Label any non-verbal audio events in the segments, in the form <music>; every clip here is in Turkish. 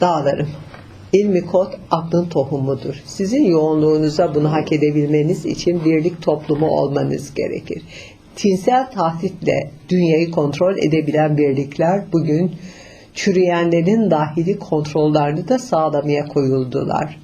Dağlarım. İlmi kod aklın tohumudur. Sizin yoğunluğunuza bunu hak edebilmeniz için birlik toplumu olmanız gerekir. Tinsel tahditle dünyayı kontrol edebilen birlikler bugün çürüyenlerin dahili kontrollerini da sağlamaya koyuldular.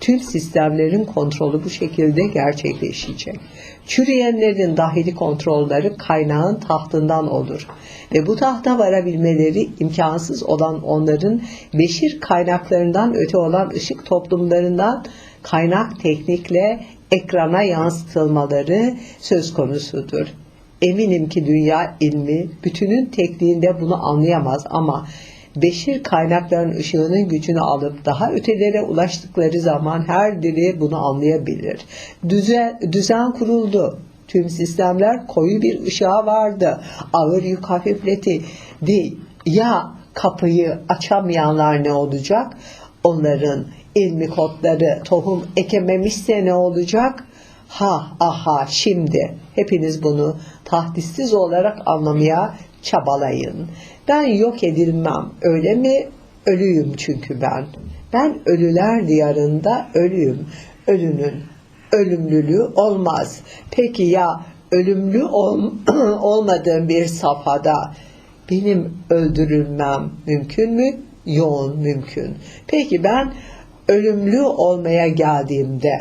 Tüm sistemlerin kontrolü bu şekilde gerçekleşecek. Çürüyenlerin dahili kontrolleri kaynağın tahtından olur. Ve bu tahta varabilmeleri imkansız olan onların beşir kaynaklarından öte olan ışık toplumlarından kaynak teknikle ekrana yansıtılmaları söz konusudur. Eminim ki dünya ilmi bütünün tekniğinde bunu anlayamaz ama beşir kaynakların ışığının gücünü alıp daha ötelere ulaştıkları zaman her biri bunu anlayabilir. Düzen, düzen kuruldu. Tüm sistemler koyu bir ışığa vardı. Ağır yük hafifleti. De, ya kapıyı açamayanlar ne olacak? Onların ilmi kodları tohum ekememişse ne olacak? Ha aha şimdi hepiniz bunu tahdissiz olarak anlamaya çabalayın. Ben yok edilmem öyle mi? Ölüyüm çünkü ben. Ben ölüler diyarında ölüyüm. Ölünün ölümlülüğü olmaz. Peki ya ölümlü ol, <clears throat> olmadığım bir safhada benim öldürülmem mümkün mü? Yoğun mümkün. Peki ben ölümlü olmaya geldiğimde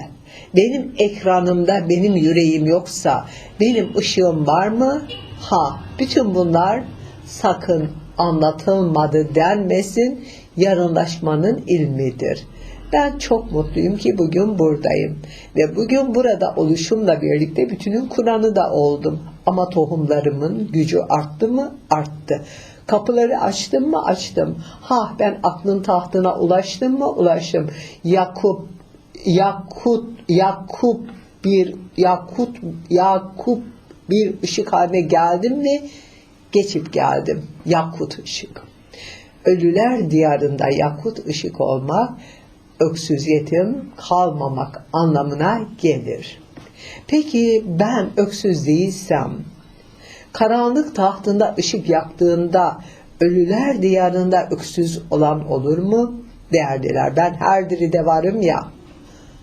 benim ekranımda benim yüreğim yoksa benim ışığım var mı? Ha, bütün bunlar sakın anlatılmadı denmesin yarınlaşmanın ilmidir. Ben çok mutluyum ki bugün buradayım ve bugün burada oluşumla birlikte bütünün Kur'an'ı da oldum. Ama tohumlarımın gücü arttı mı? Arttı. Kapıları açtım mı? Açtım. Ha ben aklın tahtına ulaştım mı? Ulaştım. Yakup Yakut Yakup bir Yakut Yakup bir ışık haline geldim mi? Geçip geldim. Yakut ışık. Ölüler diyarında yakut ışık olmak öksüz yetim kalmamak anlamına gelir. Peki ben öksüz değilsem, karanlık tahtında ışık yaktığında ölüler diyarında öksüz olan olur mu? Değerliler ben her diride varım ya.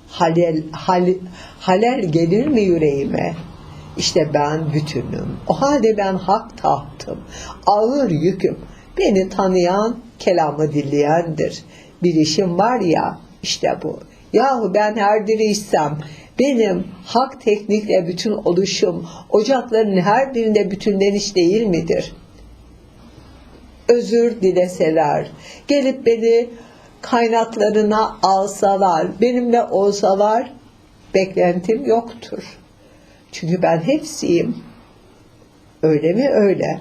Halel, hal, halel gelir mi yüreğime? İşte ben bütünüm. O halde ben hak tahtım. Ağır yüküm. Beni tanıyan kelamı dinleyendir. Bir işim var ya işte bu. Yahu ben her diriysem benim hak teknikle bütün oluşum ocakların her birinde bütünleniş değil midir? Özür dileseler, gelip beni kaynaklarına alsalar, benimle olsalar beklentim yoktur. Çünkü ben hepsiyim. Öyle mi? Öyle.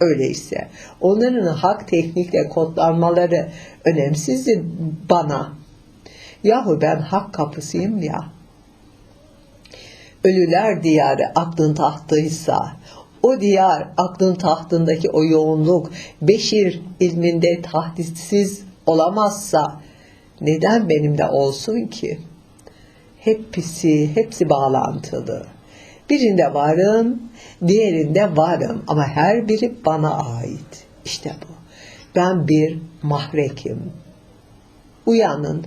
Öyleyse onların hak teknikle kodlanmaları önemsizdi bana. Yahu ben hak kapısıyım ya. Ölüler diyarı aklın tahtıysa, o diyar aklın tahtındaki o yoğunluk beşir ilminde tahdissiz olamazsa neden benimle olsun ki? Hepsi, hepsi bağlantılı. Birinde varım, diğerinde varım ama her biri bana ait. İşte bu. Ben bir mahrekim. Uyanın.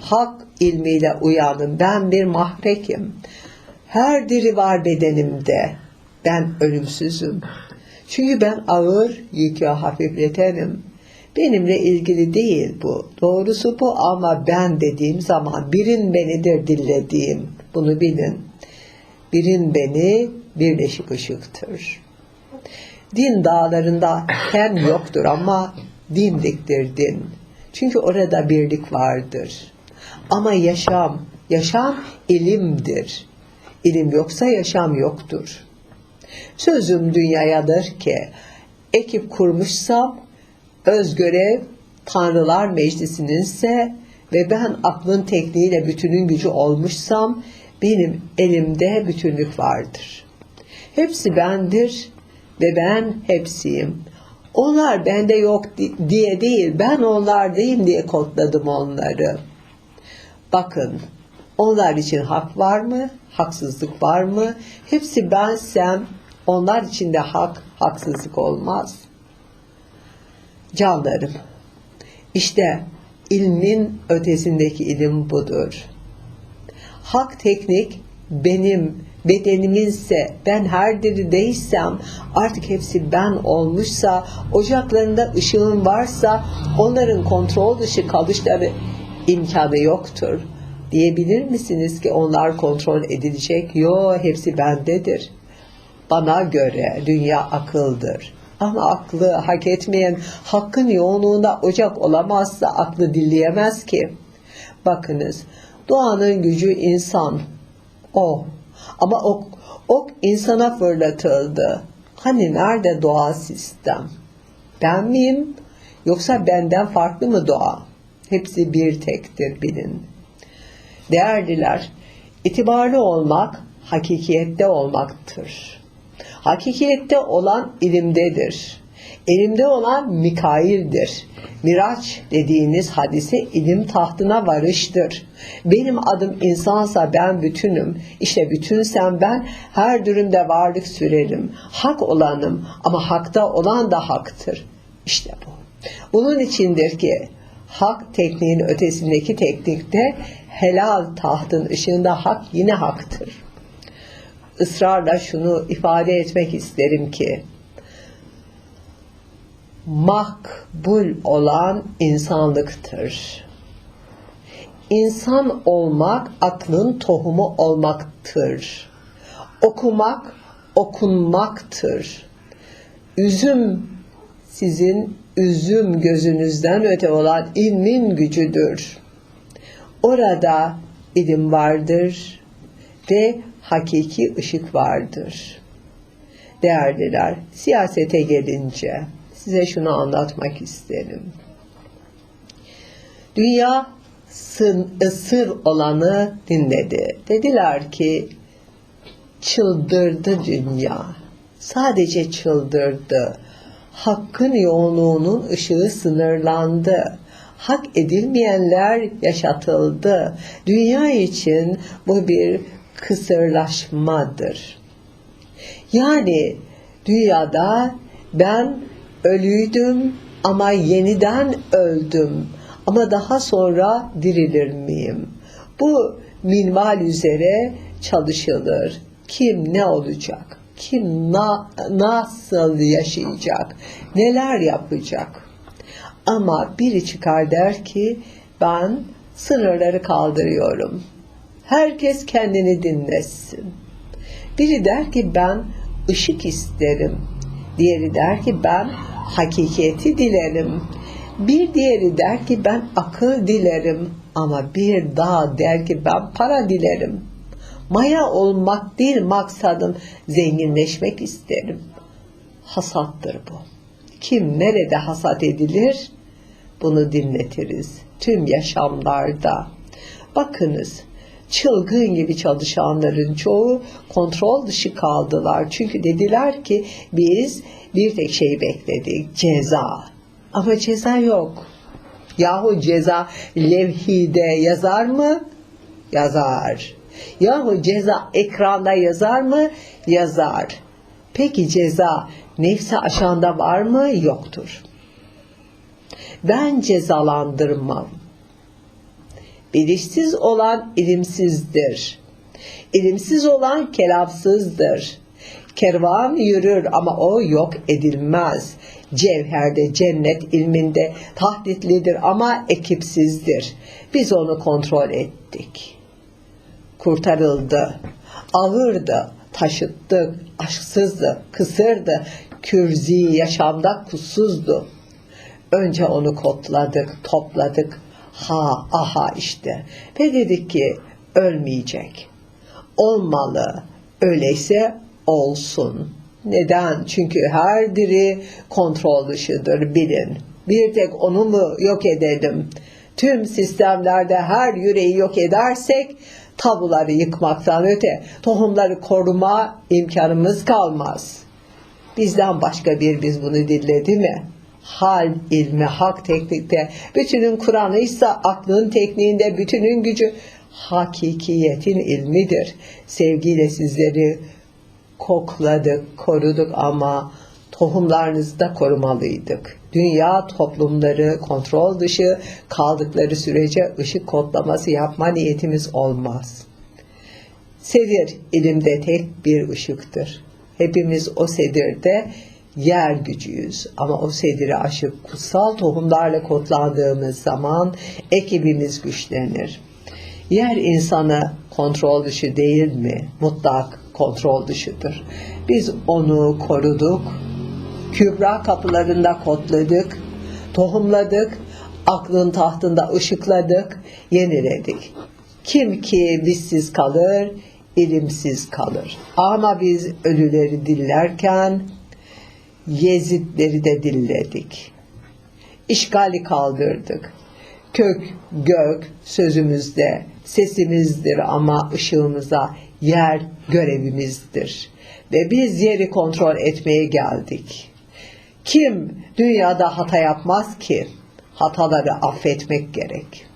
Hak ilmiyle uyanın. Ben bir mahrekim. Her diri var bedenimde. Ben ölümsüzüm. Çünkü ben ağır yükü hafifletenim. Benimle ilgili değil bu. Doğrusu bu ama ben dediğim zaman birin benidir dillediğim. Bunu bilin. Birin beni birleşik ışıktır. Din dağlarında hem yoktur ama dimdiktir din. Çünkü orada birlik vardır. Ama yaşam, yaşam ilimdir. İlim yoksa yaşam yoktur. Sözüm dünyayadır ki, ekip kurmuşsam, öz görev Tanrılar Meclisi'ninse ve ben aklın tekniğiyle bütünün gücü olmuşsam, benim elimde bütünlük vardır. Hepsi bendir ve ben hepsiyim. Onlar bende yok diye değil, ben onlardayım diye kodladım onları. Bakın, onlar için hak var mı? Haksızlık var mı? Hepsi bensem, onlar için de hak, haksızlık olmaz. Canlarım, İşte ilmin ötesindeki ilim budur. Hak teknik benim bedenimizse ben her biri değilsem artık hepsi ben olmuşsa ocaklarında ışığın varsa onların kontrol dışı kalışları imkanı yoktur. Diyebilir misiniz ki onlar kontrol edilecek? Yo hepsi bendedir. Bana göre dünya akıldır. Ama aklı hak etmeyen hakkın yoğunluğunda ocak olamazsa aklı dinleyemez ki. Bakınız doğanın gücü insan. O. Ama ok, ok insana fırlatıldı. Hani nerede doğa sistem? Ben miyim? Yoksa benden farklı mı doğa? Hepsi bir tektir bilin. Değerliler, itibarlı olmak hakikiyette olmaktır. Hakikiyette olan ilimdedir. İlimde olan Mikail'dir. Miraç dediğiniz hadise ilim tahtına varıştır. Benim adım insansa ben bütünüm. İşte bütünsem ben her durumda varlık sürerim. Hak olanım ama hakta olan da haktır. İşte bu. Bunun içindir ki hak tekniğin ötesindeki teknikte helal tahtın ışığında hak yine haktır. Israrla şunu ifade etmek isterim ki makbul olan insanlıktır. İnsan olmak aklın tohumu olmaktır. Okumak okunmaktır. Üzüm sizin üzüm gözünüzden öte olan ilmin gücüdür. Orada ilim vardır ve hakiki ışık vardır. Değerliler, siyasete gelince size şunu anlatmak isterim. Dünya sır, olanı dinledi. Dediler ki çıldırdı dünya. Sadece çıldırdı. Hakkın yoğunluğunun ışığı sınırlandı. Hak edilmeyenler yaşatıldı. Dünya için bu bir kısırlaşmadır. Yani dünyada ben ölüydüm ama yeniden öldüm ama daha sonra dirilir miyim? Bu minval üzere çalışılır. Kim ne olacak? Kim na, nasıl yaşayacak? Neler yapacak? Ama biri çıkar der ki ben sınırları kaldırıyorum. Herkes kendini dinlesin. Biri der ki ben ışık isterim. Diğeri der ki ben hakikati dilerim. Bir diğeri der ki ben akıl dilerim. Ama bir daha der ki ben para dilerim. Maya olmak değil maksadım zenginleşmek isterim. Hasattır bu. Kim nerede hasat edilir? Bunu dinletiriz. Tüm yaşamlarda. Bakınız çılgın gibi çalışanların çoğu kontrol dışı kaldılar. Çünkü dediler ki biz bir tek şey bekledik ceza. Ama ceza yok. Yahu ceza levhide yazar mı? Yazar. Yahu ceza ekranda yazar mı? Yazar. Peki ceza nefsi aşağında var mı? Yoktur. Ben cezalandırmam. Bilişsiz olan ilimsizdir. İlimsiz olan kelamsızdır. Kervan yürür ama o yok edilmez. Cevherde, cennet ilminde tahditlidir ama ekipsizdir. Biz onu kontrol ettik. Kurtarıldı. Ağırdı, taşıttık, aşksızdı, kısırdı, kürzi yaşamda kutsuzdu. Önce onu kodladık, topladık. Ha, aha işte. Ve dedik ki ölmeyecek. Olmalı. Öyleyse olsun. Neden? Çünkü her biri kontrol dışıdır bilin. Bir tek onu mu yok edelim? Tüm sistemlerde her yüreği yok edersek tabuları yıkmaktan öte tohumları koruma imkanımız kalmaz. Bizden başka bir biz bunu dinledi mi? Hal ilmi, hak teknikte, bütünün Kur'an'ı ise aklın tekniğinde, bütünün gücü hakikiyetin ilmidir. Sevgiyle sizleri kokladık, koruduk ama tohumlarınızı da korumalıydık. Dünya toplumları kontrol dışı kaldıkları sürece ışık kodlaması yapma niyetimiz olmaz. Sedir ilimde tek bir ışıktır. Hepimiz o sedirde yer gücüyüz. Ama o sedire aşık kutsal tohumlarla kodlandığımız zaman ekibimiz güçlenir. Yer insanı kontrol dışı değil mi? Mutlak kontrol dışıdır. Biz onu koruduk, kübra kapılarında kodladık, tohumladık, aklın tahtında ışıkladık, yeniledik. Kim ki bizsiz kalır, ilimsiz kalır. Ama biz ölüleri dillerken Yezidleri de dilledik. İşgali kaldırdık. Kök, gök sözümüzde, sesimizdir ama ışığımıza yer görevimizdir. Ve biz yeri kontrol etmeye geldik. Kim dünyada hata yapmaz ki? Hataları affetmek gerek.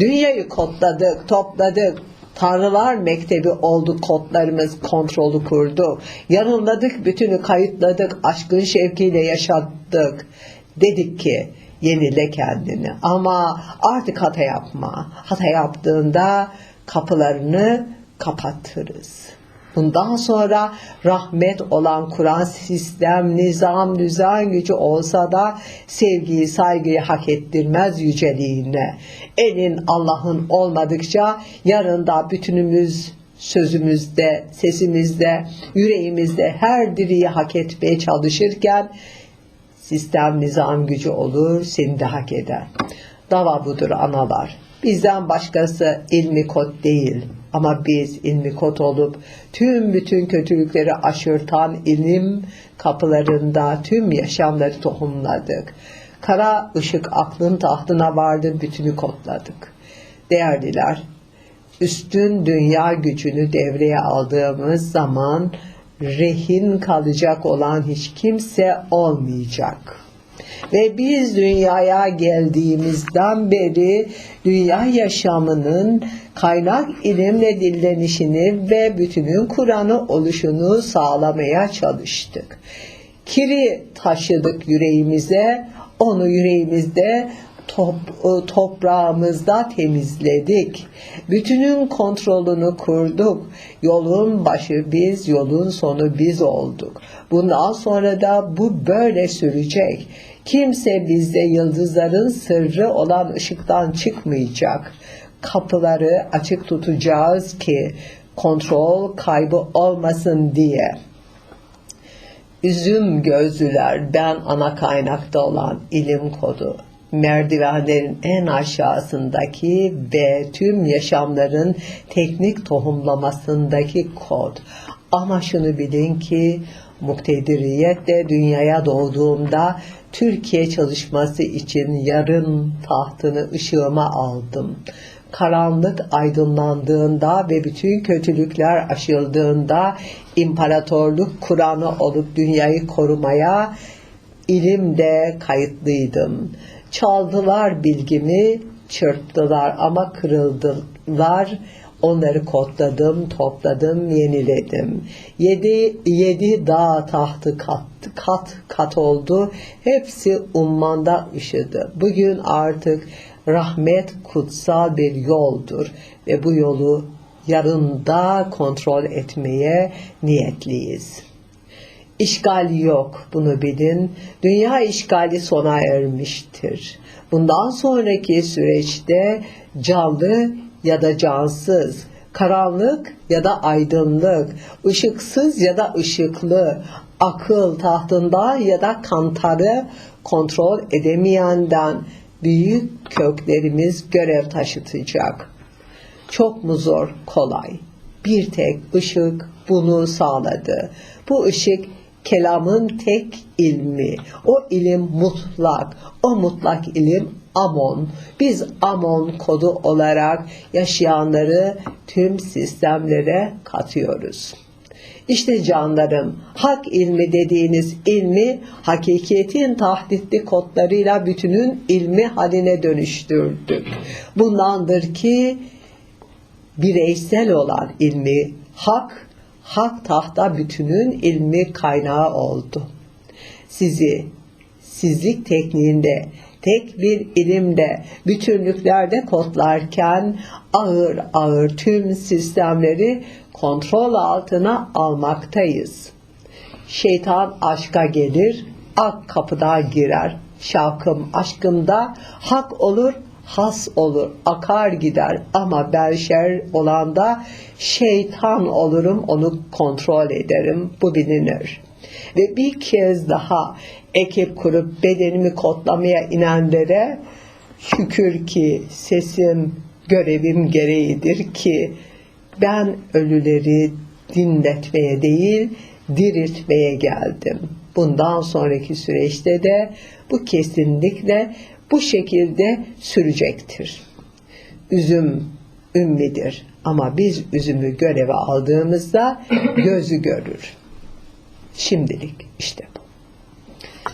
Dünyayı kodladık, topladık, Tanrılar Mektebi oldu kodlarımız kontrolü kurdu. Yanılmadık bütünü kayıtladık aşkın şevkiyle yaşattık. Dedik ki yenile kendini ama artık hata yapma. Hata yaptığında kapılarını kapatırız. Bundan sonra rahmet olan Kur'an sistem, nizam, düzen gücü olsa da sevgiyi, saygıyı hak ettirmez yüceliğine. Elin Allah'ın olmadıkça yarında bütünümüz sözümüzde, sesimizde, yüreğimizde her diriyi hak etmeye çalışırken sistem, nizam gücü olur, seni de hak eder. Dava budur analar. Bizden başkası ilmi kod değil. Ama biz ilmi kod olup tüm bütün kötülükleri aşırtan ilim kapılarında tüm yaşamları tohumladık. Kara ışık aklın tahtına vardı, bütünü kodladık. Değerliler, üstün dünya gücünü devreye aldığımız zaman rehin kalacak olan hiç kimse olmayacak.'' Ve biz dünyaya geldiğimizden beri dünya yaşamının kaynak ilimle dillenişini ve bütünün Kur'an'ı oluşunu sağlamaya çalıştık. Kiri taşıdık yüreğimize, onu yüreğimizde top, e, toprağımızda temizledik. Bütünün kontrolünü kurduk. Yolun başı biz, yolun sonu biz olduk. Bundan sonra da bu böyle sürecek. Kimse bizde yıldızların sırrı olan ışıktan çıkmayacak. Kapıları açık tutacağız ki kontrol kaybı olmasın diye. Üzüm gözlüler ben ana kaynakta olan ilim kodu merdivenlerin en aşağısındaki ve tüm yaşamların teknik tohumlamasındaki kod. Ama şunu bilin ki muktediriyetle dünyaya doğduğumda Türkiye çalışması için yarın tahtını ışığıma aldım. Karanlık aydınlandığında ve bütün kötülükler aşıldığında imparatorluk Kur'an'ı olup dünyayı korumaya ilimde kayıtlıydım. Çaldılar bilgimi, çırptılar ama kırıldılar Onları kodladım, topladım, yeniledim. Yedi, yedi dağ tahtı kat, kat kat oldu. Hepsi ummanda ışıdı. Bugün artık rahmet kutsal bir yoldur ve bu yolu yarında kontrol etmeye niyetliyiz. İşgal yok bunu bilin. Dünya işgali sona ermiştir. Bundan sonraki süreçte canlı ya da cansız, karanlık ya da aydınlık, ışıksız ya da ışıklı, akıl tahtında ya da kantarı kontrol edemeyenden büyük köklerimiz görev taşıtacak. Çok mu zor, kolay. Bir tek ışık bunu sağladı. Bu ışık kelamın tek ilmi. O ilim mutlak. O mutlak ilim Amon. Biz Amon kodu olarak yaşayanları tüm sistemlere katıyoruz. İşte canlarım, hak ilmi dediğiniz ilmi hakikiyetin tahditli kodlarıyla bütünün ilmi haline dönüştürdük. Bundandır ki bireysel olan ilmi hak, hak tahta bütünün ilmi kaynağı oldu. sizi sizlik tekniğinde tek bir ilimde bütünlüklerde kodlarken ağır ağır tüm sistemleri kontrol altına almaktayız. Şeytan aşka gelir, ak kapıdan girer. Şavkım aşkımda hak olur, has olur, akar gider. Ama belşer olanda şeytan olurum, onu kontrol ederim. Bu bilinir. Ve bir kez daha ekip kurup bedenimi kodlamaya inenlere şükür ki sesim görevim gereğidir ki ben ölüleri dinletmeye değil diriltmeye geldim. Bundan sonraki süreçte de bu kesinlikle bu şekilde sürecektir. Üzüm ümmidir ama biz üzümü göreve aldığımızda gözü görür. Şimdilik işte.